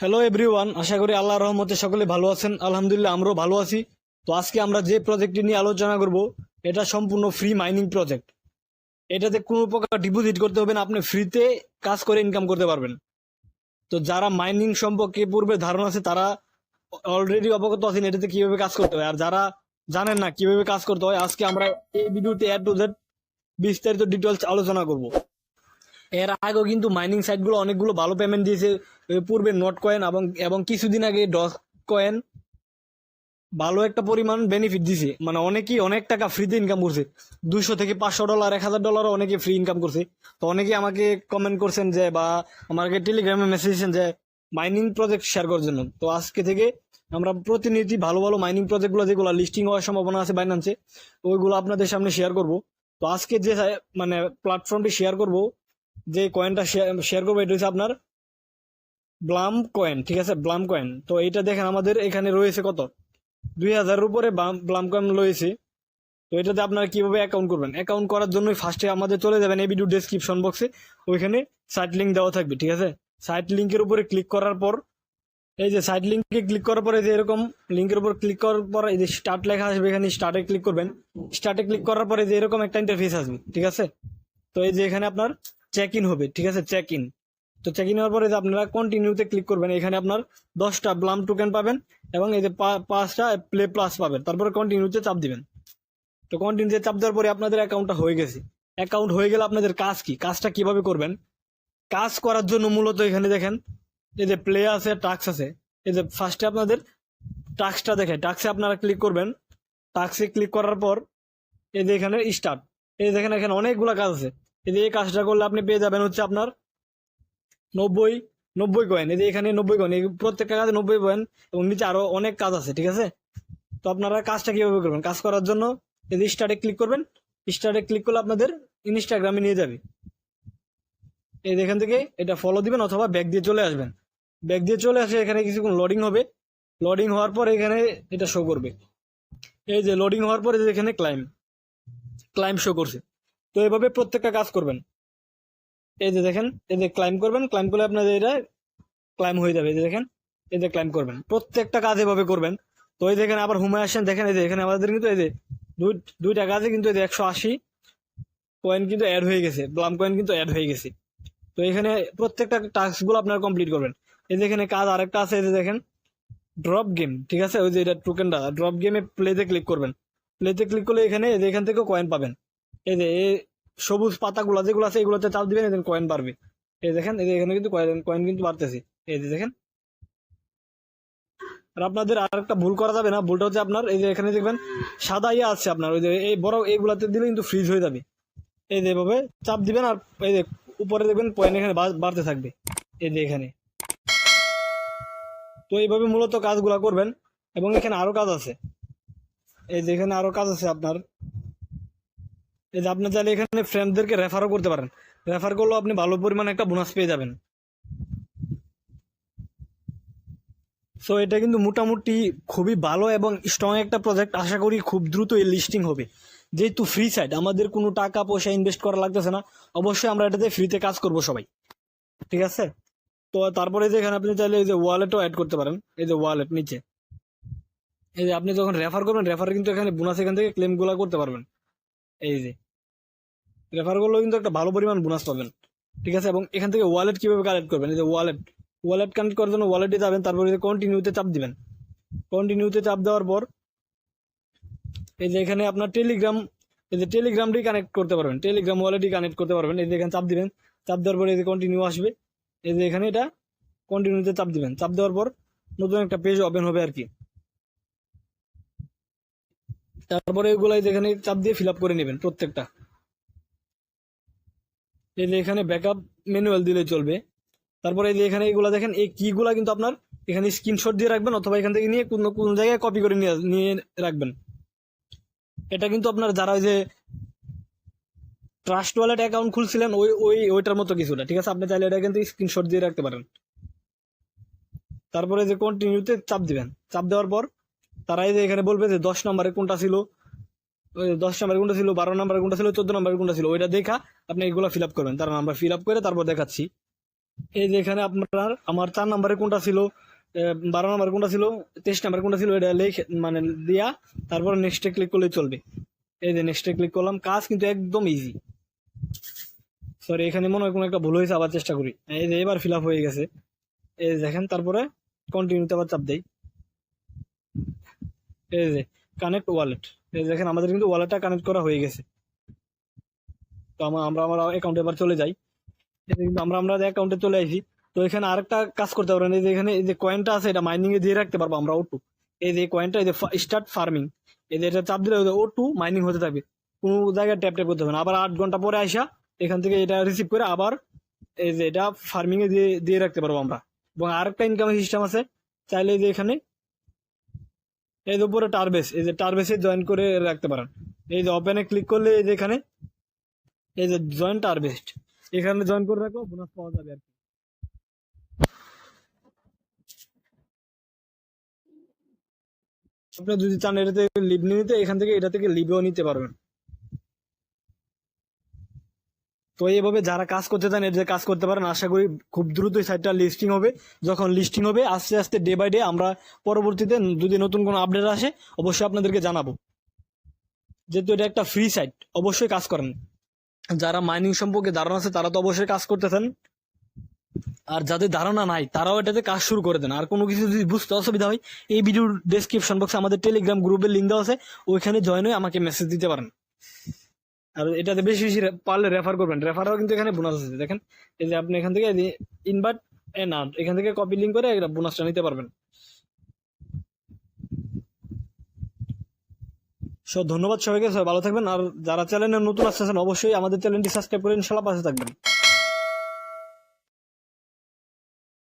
Hello everyone আশা করি আল্লাহ রহমতে সকলে ভালো আছেন। আলহামদুলিল্লাহ, আমরাও ভালো আছি। তো আজকে আমরা যে প্রজেক্টটি নিয়ে আলোচনা করব, এটা সম্পূর্ণ ফ্রি মাইনিং প্রজেক্ট এটাতে কোনো প্রকার ডিপোজিট করতে হবে না, আপনি ফ্রিতে কাজ করে ইনকাম করতে পারবেন। তো যারা মাইনিং সম্পর্কে পূর্বে ধারণা আছে, তারা অলরেডি অবগত আছেন এটাতে কীভাবে কাজ করতে হয়। আর যারা জানেন না কীভাবে কাজ করতে হয়, আজকে আমরা এই ভিডিওতে এড টু জেড বিস্তারিত ডিটেলস আলোচনা করব। এর আগেও কিন্তু মাইনিং সাইটগুলো অনেকগুলো ভালো পেমেন্ট দিয়েছে পূর্বে নোট কয়েন এবং এবং কিছুদিন আগে ডস কয়েন ভালো একটা পরিমাণ বেনিফিট দিছে। মানে অনেকেই অনেক টাকা ফ্রিতে ইনকাম করছে। দুশো থেকে পাঁচশো ডলার এক হাজার ডলারও অনেকে ফ্রি ইনকাম করছে। তো অনেকে আমাকে কমেন্ট করছেন যে, বা আমাকে টেলিগ্রামে মেসেজ দিয়েছেন যে মাইনিং প্রজেক্ট শেয়ার করার জন্য। তো আজকে থেকে আমরা প্রতিনিধি ভালো ভালো মাইনিং প্রজেক্টগুলো যেগুলো লিস্টিং হওয়ার সম্ভাবনা আছে বাইনান্সে ওইগুলো আপনাদের সামনে শেয়ার করব। তো আজকে যে মানে প্ল্যাটফর্মটি শেয়ার করব যে কয়েনটা শেয়ার করব, এটা হচ্ছে আপনার ব্লাম কয়েন ঠিক আছে? ব্লাম কয়েন তো এইটা দেখেন আমাদের এখানে রয়েছে কত? দুই হাজারের উপরে ব্লাম কয়েন রয়েছে। তো এটাতে আপনারা কীভাবে অ্যাকাউন্ট করবেন? অ্যাকাউন্ট করার জন্য ফার্স্টে আমাদের চলে যাবেন এই ভিডিও ডেসক্রিপশন বক্সে ওইখানে সাইট লিঙ্ক দেওয়া থাকবে, ঠিক আছে? সাইট লিঙ্কের উপরে ক্লিক করার পর, এই যে সাইট লিঙ্কে ক্লিক করার পরে যে এরকম লিঙ্কের উপর ক্লিক করার পর এই যে স্টার্ট লেখা আসবে, এখানে স্টার্টে ক্লিক করবেন। স্টার্টে ক্লিক করার পরে যে এরকম একটা ইন্টারফেস আসবে, ঠিক আছে? তো এই যে এখানে আপনার চেক ইন হবে, ঠিক আছে? চেক ইন তো চেক ইন হওয়ার পরে যে আপনারা কন্টিনিউতে ক্লিক করবেন, এখানে আপনার দশটা ব্লাম টোকেন পাবেন এবং এই যে পাঁচটা প্লে প্লাস পাবেন। তারপরে কন্টিনিউতে চাপ দিবেন। তো কন্টিনিউতে চাপ দেওয়ার পরে আপনাদের অ্যাকাউন্টটা হয়ে গেছে। অ্যাকাউন্ট হয়ে গেলে আপনাদের কাজ কি? কাজটা কীভাবে করবেন? কাজ করার জন্য মূলত এখানে দেখেন, এই যে প্লে আছে টাক্স আছে। এই যে ফার্স্টে আপনাদের টাক্সটা দেখে টাক্সে আপনারা ক্লিক করবেন। টাক্সে ক্লিক করার পর এই যে এখানে স্টার্ট এই দেখেন, এখানে অনেকগুলো কাজ আছে। এই যে এই কাজটা করলে আপনি পেয়ে যাবেন হচ্ছে আপনার নব্বই নব্বই কয়েন এই যে এখানে নব্বই কয়েন প্রত্যেকটা কাজে নব্বই কয়েন এবং নিচে আরও অনেক কাজ আছে, ঠিক আছে? তো আপনারা কাজটা কীভাবে করবেন? কাজ করার জন্য এই যে স্টার্টে ক্লিক করবেন। স্টার্টে ক্লিক করলে আপনাদের ইনস্টাগ্রামে নিয়ে যাবে। এই এখান থেকে এটা ফলো দিবেন অথবা ব্যাগ দিয়ে চলে আসবেন। ব্যাগ দিয়ে চলে আসে এখানে কিছুক্ষণ লোডিং হবে। লোডিং হওয়ার পর এখানে এটা শো করবে। এই যে লোডিং হওয়ার পরে এখানে ক্লাইম ক্লাইম শো করছে। তো এভাবে প্রত্যেকটা কাজ করবেন এই যে দেখেন এই যে ক্লাইম করবেন ক্লাইম করলে আপনাদের এটা ক্লাইম হয়ে যাবে এই যে দেখেন এই যে ক্লাইম করবেন প্রত্যেকটা কাজ এভাবে করবেন তো এই দেখেন আবার হুমে আসেন দেখেন এই যে এখানে আমাদের কিন্তু এই যে দুই দুইটা কাজে কিন্তু এই যে একশো আশি কয়েন কিন্তু অ্যাড হয়ে গেছে ব্লাম কয়েন কিন্তু অ্যাড হয়ে গেছে তো এখানে প্রত্যেকটা টাস্কগুলো আপনারা কমপ্লিট করবেন এই যে এখানে কাজ আরেকটা আছে এই যে দেখেন ড্রপ গেম ঠিক আছে ওই যে এটা টোকেনটা ড্রপ গেমে প্লেতে ক্লিক করবেন প্লেতে ক্লিক করলে এখানে এখান থেকেও কয়েন পাবেন এই যে, এই সবুজ পাতাগুলো যেগুলো আছে, এগুলোতে চাপ দিবেন এদের কয়েন বাড়বে। এই দেখেন, এই এখানে কিন্তু কয়েন কয়েন কিন্তু বাড়তেছে। এই যে দেখেন। আর আপনাদের আর একটা ভুল করা যাবে না, ভুলটা হচ্ছে আপনার, এই যে এখানে দেখবেন, সাদা ইয়ে আছে আপনার, ওই যে এই বড় এইগুলাতে দিলে কিন্তু ফ্রিজ হয়ে যাবে। এই যে এভাবে চাপ দিবেন আর এই যে উপরে দেখবেন পয়েন্ট এখানে বাড়তে থাকবে। এই যে এখানে। তো এইভাবে মূলত কাজগুলা করবেন, এবং এখানে আরও কাজ আছে। এই যে এখানে আরও কাজ আছে আপনার। এই যে আপনি চাইলে এখানে ফ্রেন্ডদেরকে রেফারও করতে পারেন। রেফার করলেও আপনি ভালো পরিমাণে একটা বোনাস পেয়ে যাবেন। সো এটা কিন্তু মোটামুটি খুবই ভালো এবং স্ট্রং একটা প্রজেক্ট আশা করি খুব দ্রুত এই লিস্টিং হবে। যেহেতু ফ্রি সাইড আমাদের কোনো টাকা পয়সা ইনভেস্ট করা লাগতেছে না। অবশ্যই আমরা এটাতে ফ্রিতে কাজ করব সবাই। ঠিক আছে? তো তারপরে যে এখানে আপনি চাইলে এই যে ওয়ালেটও অ্যাড করতে পারেন। এই যে ওয়ালেট নিচে। এই যে আপনি যখন রেফার করবেন রেফার কিন্তু এখানে বোনাস এখান থেকে ক্লেমগুলো করতে পারবেন। এই যে। রেফার করলেও কিন্তু একটা ভালো পরিমাণ বোনাস পাবেন। ঠিক আছে? এবং এখান থেকে ওয়ালেট কীভাবে কালেক্ট করবেন? এই যে ওয়ালেট ওয়ালেট কানেক্ট করার জন্য ওয়ালেটে যাবেন, তারপরে কন্টিনিউতে চাপ দিবেন। কন্টিনিউতে চাপ দেওয়ার পর, এই যে এখানে আপনার টেলিগ্রাম এই যে টেলিগ্রামটি কানেক্ট করতে পারবেন। টেলিগ্রাম ওয়ালেটই কানেক্ট করতে পারবেন। এই যে এখানে চাপ দিবেন, চাপ দেওয়ার পরে এই যে কন্টিনিউ আসবে। এই যে এখানে এটা কন্টিনিউতে চাপ দিবেন। চাপ দেওয়ার পর নতুন একটা পেজ ওপেন হবে আর কি। তারপরে এগুলো এই যে এখানে চাপ দিয়ে ফিল আপ করে নেবেন প্রত্যেকটা। এই যে এখানে ব্যাকআপ ম্যানুয়াল দিলে চলবে। তারপরে এই যে এখানে এগুলা দেখেন, এই কিগুলা কিন্তু আপনার এখানে স্ক্রিনশট দিয়ে রাখবেন অথবা এখান থেকে নিয়ে কোনো কোনো জায়গায় কপি করে নিয়ে নিয়ে রাখবেন। এটা কিন্তু আপনার যারা ওই যে ট্রাস্ট ওয়ালেট অ্যাকাউন্ট খুলছিলেন, ওই ওই, ওইটার মতো কিছুটা, ঠিক আছে? আপনি চাইলে এটা কিন্তু স্ক্রিনশট দিয়ে রাখতে পারেন। তারপরে যে কন্টিনিউতে চাপ দিবেন, চাপ দেওয়ার পর তারাই যে এখানে বলবে যে দশ নম্বরে কোনটা ছিল দশ নম্বরে কোনটা ছিল, বারো নম্বরে কোনটা ছিল, চোদ্দ নম্বরে কোনটা ছিল। ওইটা দেখা আপনি এগুলো ফিল আপ করবেন। তার আমরা ফিল আপ করে তারপর দেখাচ্ছি। এই যে এখানে আপনার, আমার চার নাম্বারে কোনটা ছিল বারো নাম্বার কোনটা ছিল, তেইশ নাম্বার কোনটা ছিল, এটা লিখে মানে দিয়া, তারপর নেক্সটে ক্লিক করলে চলবে। এই যে নেক্সটে ক্লিক করলাম, কাজ কিন্তু একদম ইজি সরি এখানে মনে হয় কোনো একটা ভুল হয়েছে, আবার চেষ্টা করি। এই যে এবার ফিল আপ হয়ে গেছে। এই দেখেন, তারপরে কন্টিনিউতে আবার চাপ দেই। এই যে কানেক্ট ওয়ালেট দেখেন, আমাদের কিন্তু ওয়ালেটটা কানেক্ট করা হয়ে গেছে। তো আমরা আমরা অ্যাকাউন্টে এবার চলে যাই। কিন্তু আমরা আমরা অ্যাকাউন্টে চলে আসি তো এখানে আরেকটা কাজ করতে পারবেন। এই যে এখানে, এই যে কয়েনটা আছে, এটা মাইনিং এ দিয়ে রাখতে পারব আমরা ওটু এই যে কয়েনটা এই যে স্টার্ট ফার্মিং এই যে এটা চাপ দিলে ও টু মাইনিং হতে থাকবে। কোনো জায়গায় ট্যাপ ট্যাপ করতে হবে না। আবার আট ঘণ্টা পরে আসা এখান থেকে এটা রিসিভ করে আবার এই যে এটা ফার্মিং এ দিয়ে দিয়ে রাখতে পারব আমরা। এবং আরেকটা ইনকাম সিস্টেম আছে। চাইলে যে এখানে এই যে উপরে টার্বেস এই যে টার্বেসে জয়েন করে রাখতে পারেন। এই যে ওপেনে ক্লিক করলে এই যে এখানে, এই যে জয়েন টারবেস্ট এখানে জয়েন করে রাখো বোনাস পাওয়া যাবে আর কি। আপনি যদি চান এটাতে লিভ নিতে, এখান থেকে এটা থেকে লিভেও নিতে পারবেন। তো এইভাবে যারা কাজ করতে চান এটা কাজ করতে পারেন, আশা করি খুব দ্রুত সাইটটা লিস্টিং হবে। যখন লিস্টিং হবে, আস্তে আস্তে ডে বাই ডে আমরা পরবর্তীতে যদি নতুন কোনো আপডেট আসে, অবশ্যই আপনাদেরকে জানাব। যেহেতু এটা একটা ফ্রি সাইট অবশ্যই কাজ করেন। যারা মাইনিং সম্পর্কে ধারণা আছে, তারা তো অবশ্যই কাজ করতেছেন। আর যাদের ধারণা নাই, তারাও এটাতে কাজ শুরু করে দেন। আর কোনো কিছু যদি বুঝতে অসুবিধা হয়, এই ভিডিওর ডেসক্রিপশন বক্সে আমাদের টেলিগ্রাম গ্রুপের লিঙ্ক দেওয়া আছে, ওইখানে জয়েন হয়ে আমাকে মেসেজ দিতে পারেন। আর এটাতে বেশি বেশি পারলে রেফার করবেন। রেফারও কিন্তু এখানে বোনাস আছে। দেখেন, এই যে আপনি এখান থেকে ইনভার্ট এ না এখান থেকে কপি লিঙ্ক করে বোনাসটা নিতে পারবেন। সো ধন্যবাদ সবাইকে। সবাই ভালো থাকবেন। আর যারা চ্যানেলে নতুন আসতেছেন, অবশ্যই আমাদের চ্যানেলটি সাবস্ক্রাইব করে ইনশাল্লাহ পাশে থাকবেন।